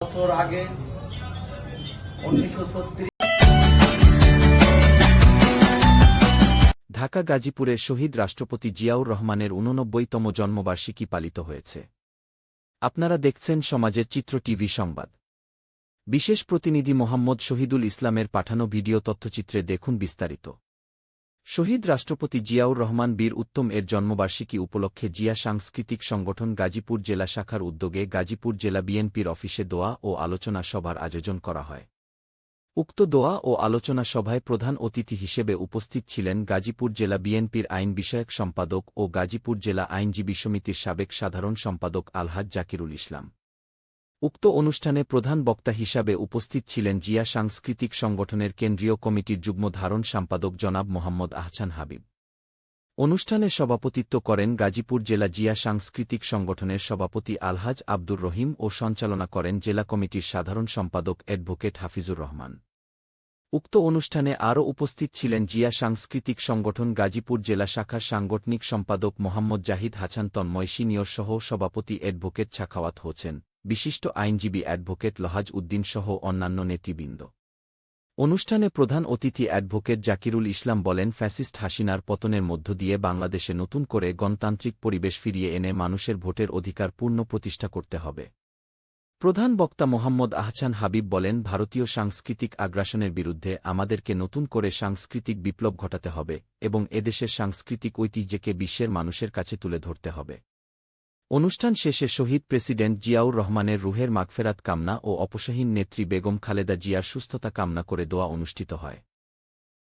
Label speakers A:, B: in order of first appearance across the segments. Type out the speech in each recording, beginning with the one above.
A: বছর আগে, উনিশশো ছত্রিশ
B: ঢাকা গাজীপুরে শহীদ রাষ্ট্রপতি জিয়াউর রহমানের উননব্বইতম জন্মবার্ষিকী পালিত হয়েছে। আপনারা দেখছেন সমাজের চিত্র টিভি সংবাদ। বিশেষ প্রতিনিধি মোহাম্মদ শহীদুল ইসলামের পাঠানো ভিডিও তথ্যচিত্রে দেখুন বিস্তারিত। শহীদ রাষ্ট্রপতি জিয়াউর রহমান বীর উত্তম এর জন্মবার্ষিকী উপলক্ষে জিয়া সাংস্কৃতিক সংগঠন গাজীপুর জেলা শাখার উদ্যোগে গাজীপুর জেলা বিএনপির অফিসে দোয়া ও আলোচনা সভার আয়োজন করা হয়। উক্ত দোয়া ও আলোচনা সভায় প্রধান অতিথি হিসেবে উপস্থিত ছিলেন গাজীপুর জেলা বিএনপির আইন বিষয়ক সম্পাদক ও গাজীপুর জেলা আইনজীবী সমিতির সাবেক সাধারণ সম্পাদক আলহাজ জাকিরুল ইসলাম। উক্ত অনুষ্ঠানে প্রধান বক্তা হিসাবে উপস্থিত ছিলেন জিয়া সাংস্কৃতিক সংগঠনের কেন্দ্রীয় কমিটির যুগ্ম ধারণ সম্পাদক জনাব মোহাম্মদ আহসান হাবিব। অনুষ্ঠানে সভাপতিত্ব করেন গাজীপুর জেলা জিয়া সাংস্কৃতিক সংগঠনের সভাপতি আলহাজ আব্দুর রহিম ও সঞ্চালনা করেন জেলা কমিটির সাধারণ সম্পাদক অ্যাডভোকেট হাফিজুর রহমান। উক্ত অনুষ্ঠানে আরও উপস্থিত ছিলেন জিয়া সাংস্কৃতিক সংগঠন গাজীপুর জেলা শাখার সাংগঠনিক সম্পাদক মোহাম্মদ জাহিদ হাছান তন্ময় সিনিয়র সহ সভাপতি অ্যাডভোকেট ছাখাওয়াত হোসেন। বিশিষ্ট আইনজীবী অ্যাডভোকেট লহাজ উদ্দিন সহ অন্যান্য নেতৃবৃন্দ। অনুষ্ঠানে প্রধান অতিথি অ্যাডভোকেট জাকিরুল ইসলাম বলেন, ফ্যাসিস্ট হাসিনার পতনের মধ্য দিয়ে বাংলাদেশে নতুন করে গণতান্ত্রিক পরিবেশ ফিরিয়ে এনে মানুষের ভোটের অধিকার পূর্ণ প্রতিষ্ঠা করতে হবে। প্রধান বক্তা মোহাম্মদ আহসান হাবিব বলেন, ভারতীয় সাংস্কৃতিক আগ্রাসনের বিরুদ্ধে আমাদেরকে নতুন করে সাংস্কৃতিক বিপ্লব ঘটাতে হবে এবং এদেশের সাংস্কৃতিক ঐতিহ্যকে বিশ্বের মানুষের কাছে তুলে ধরতে হবে। অনুষ্ঠান শেষে শহীদ প্রেসিডেন্ট জিয়াউর রহমানের রুহের মাগফেরাত কামনা ও অপসহীন নেত্রী বেগম খালেদা জিয়ার সুস্থতা কামনা করে দোয়া অনুষ্ঠিত হয়।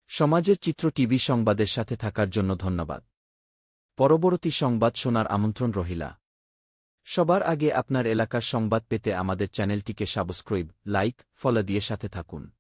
B: সমাজের চিত্র টিভি সংবাদের সাথে থাকার জন্য ধন্যবাদ। পরবর্তী সংবাদ শোনার আমন্ত্রণ রহিলা। সবার আগে আপনার এলাকার সংবাদ পেতে আমাদের চ্যানেলটিকে সাবস্ক্রাইব, লাইক, ফলো দিয়ে সাথে থাকুন।